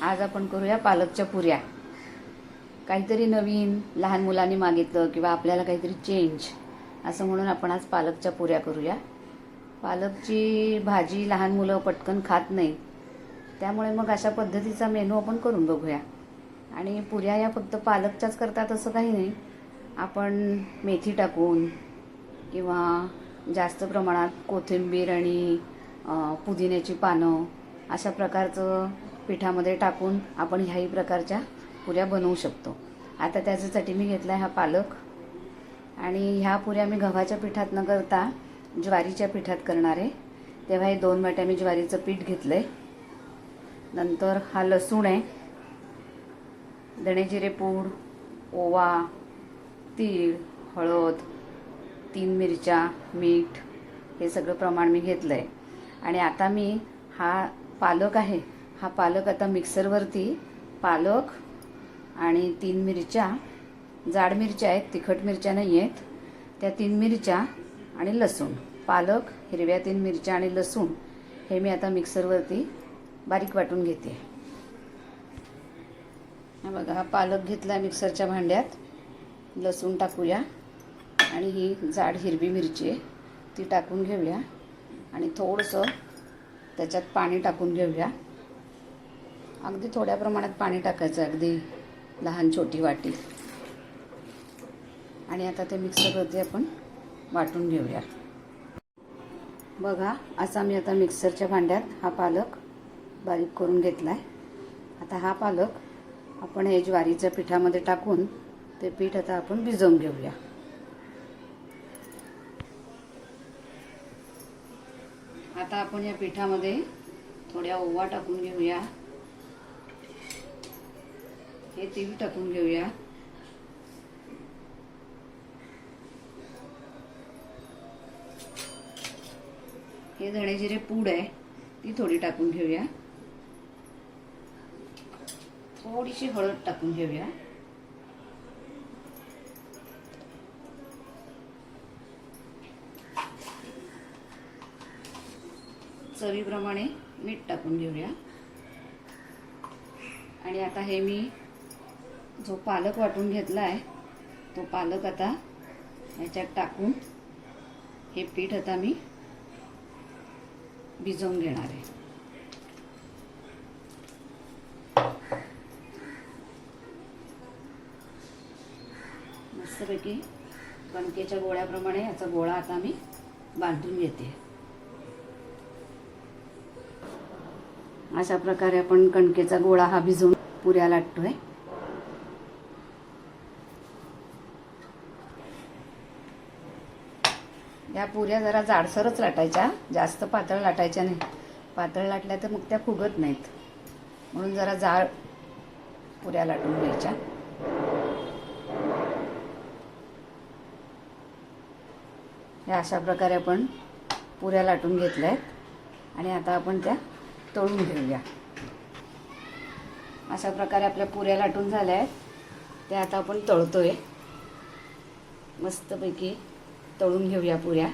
आज आपण करूया पालकच्या पुऱ्या. काहीतरी नवीन लहान मुलांनी मागितलं किंवा आपल्याला काहीतरी चेंज असं म्हणून आपण आज पालकच्या पुऱ्या करूया. पालकची भाजी लहान मुलं पटकन खात नाही. त्यामुळे मग अशा पद्धतीचा मेनू आपण करून बघूया. आणि पुऱ्या या फक्त पालकच्याच करतात असं काही नाही. आपण मेथी टाकून किंवा जास्त प्रमाणात कोथिंबीर आणि पुदिन्याची पानं अशा प्रकारचं पिठामध्ये टाकून आपण ह्याही प्रकारच्या पुऱ्या बनवू शकतो. आता त्याच्यासाठी मी घेतला आहे हा पालक. आणि ह्या पुऱ्या मी गव्हाच्या पिठात न करता ज्वारीच्या पिठात करणार आहे. तेव्हा हे दोन वाट्या मी ज्वारीचं पीठ घेतलं आहे नंतर हा लसूण आहे. धणेजिरे पूड ओवा तीळ हळद तीन मिरच्या मीठ हे सगळं प्रमाण मी घेतलं आहे आणि आता मी हा पालक आहे हा पालक आता मिक्सरवरती पालक आणि तीन मिरच्या जाड मिरच्या आहेत तिखट मिरच्या नाही आहेत. त्या तीन मिरच्या आणि लसूण. पालक हिरव्या तीन मिरच्या आणि लसूण हे मी आता मिक्सरवरती बारीक वाटून घेते. हा बघा हा पालक घेतला मिक्सरच्या भांड्यात. लसूण टाकूया. आणि ही जाड हिरवी मिरची आहे ती टाकून घेऊया. आणि थोडंसं त्याच्यात पाणी टाकून घेऊया. अगदी थोड्या प्रमाणात पाणी टाकायचं अगदी लहान छोटी वाटी. आणि आता ते मिक्सरवरती आपण वाटून घेऊया. बघा असा मी आता मिक्सरच्या भांड्यात हा पालक बारीक करून घेतला आहे आता हा पालक आपण हे ज्वारीच्या पिठामध्ये टाकून ते पीठ आता आपण भिजवून घेऊया. आता आपण या पिठामध्ये थोड्या ओवा टाकून घेऊया. हे तीळ टाकून घेऊया. हे धणेजिरे पूड आहे ती थोडी टाकून घेऊया. थोडीशी हळद टाकून घेऊया. चवीप्रमाणे मीठ टाकून घेऊया. आणि आता हे मी जो पालक वाटून घेतला आहे तो पालक आता ह्याच्यात टाकून हे पीठ आता मी भिजवून घेणार आहे. मस्तपैकी कणकेच्या गोळ्याप्रमाणे याचा गोळा आता मी बांधून घेते. अशा प्रकारे आपण कणकेचा गोळा हा भिजवून पुऱ्या लाटतोय. या पुऱ्या जरा जाडसरच लाटायच्या. जास्त पातळ लाटायच्या नाही. पातळ लाटल्या तर मग त्या फुगत नाहीत. म्हणून जरा जाड पुऱ्या लाटून घ्यायच्या. या अशा प्रकारे आपण पुऱ्या लाटून घेतल्या आहेत. आणि आता आपण त्या तळून घेऊया. अशा प्रकारे आपल्या पुऱ्या लाटून झाल्या आहेत. त्या आता आपण तळतोय. मस्तपैकी तळून घेऊया पुऱ्या.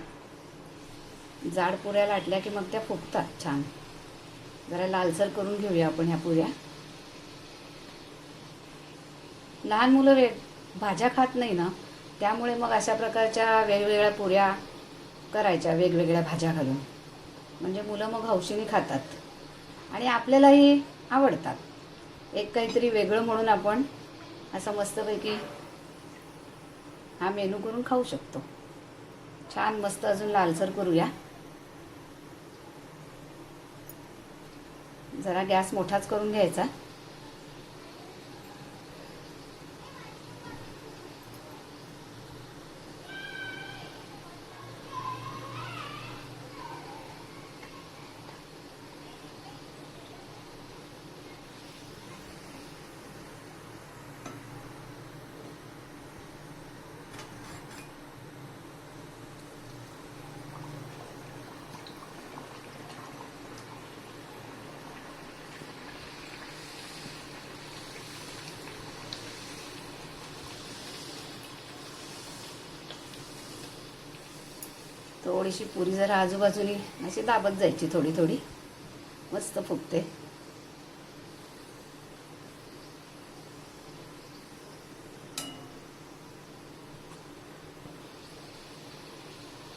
जाड पुऱ्या लाटल्या की मग त्या फुगतात छान. जरा लालसर करून घेऊया आपण ह्या पुऱ्या. लहान मुलं वेग भाज्या खात नाही ना? त्यामुळे मग अशा प्रकारच्या वेगवेगळ्या पुऱ्या करायच्या वेगवेगळ्या भाज्या घालून. म्हणजे मुलं मग हौशीने खातात. आणि आपल्यालाही आवडतात. एक काहीतरी वेगळं म्हणून आपण असं मस्तपैकी हा मेनू करून खाऊ शकतो. छान मस्त अजून लालसर करूया. जरा गॅस मोठाच करून घ्यायचा. थोडीशी पुरी जरा आजूबाजूनी अशी दाबत जायची थोडी थोडी. मस्त फुगते.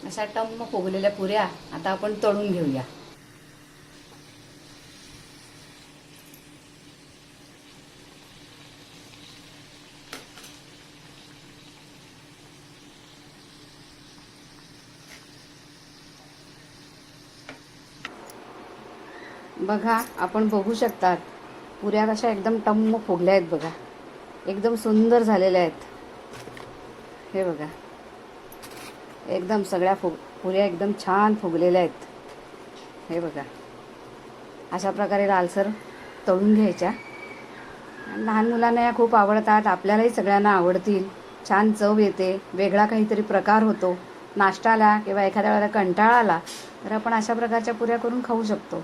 अशा टम्म फुगलेल्या पुऱ्या आता आपण तळून घेऊया. बघा आपण बघू शकतात. पुऱ्या कशा एकदम टम्म फुगल्या आहेत बघा. एकदम सुंदर झालेल्या आहेत. हे बघा. एकदम सगळ्या फुग पुऱ्या एकदम छान फुगलेल्या आहेत. हे बघा. अशा प्रकारे लालसर तळून घ्यायच्या. लहान मुलांना या खूप आवडतात. आपल्यालाही सगळ्यांना आवडतील. छान चव येते. वेगळा काहीतरी प्रकार होतो. नाश्त्याला किंवा एखाद्या वेळेला कंटाळा आला तर आपण अशा प्रकारच्या पुऱ्या करून खाऊ शकतो.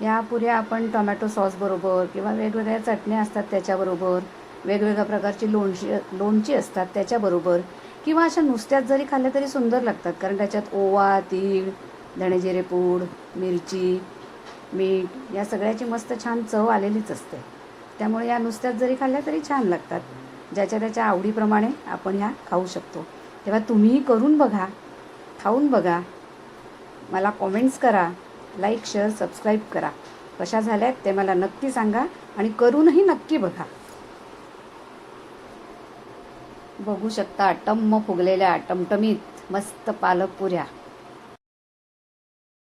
या पुऱ्या आपण टोमॅटो सॉसबरोबर किंवा वेगवेगळ्या चटण्या असतात त्याच्याबरोबर वेगवेगळ्या प्रकारची लोणची लोणची असतात त्याच्याबरोबर किंवा अशा नुसत्याच जरी खाल्ल्या तरी सुंदर लागतात. कारण त्याच्यात ओवा तीळ धणेजिरे पूड मिरची मीठ या सगळ्याची मस्त छान चव आलेलीच असते. त्यामुळे या नुसत्याच जरी खाल्ल्या तरी छान लागतात. ज्याच्या त्याच्या आवडीप्रमाणे आपण ह्या खाऊ शकतो. तेव्हा तुम्हीही करून बघा खाऊन बघा. मला कॉमेंट्स करा. लाईक शेअर सबस्क्राईब करा. कशा झाल्यात ते मला नक्की सांगा आणि करूनही नक्की बघा. बघू शकता टम्म फुगलेल्या टमटमीत मस्त पालक पुऱ्या.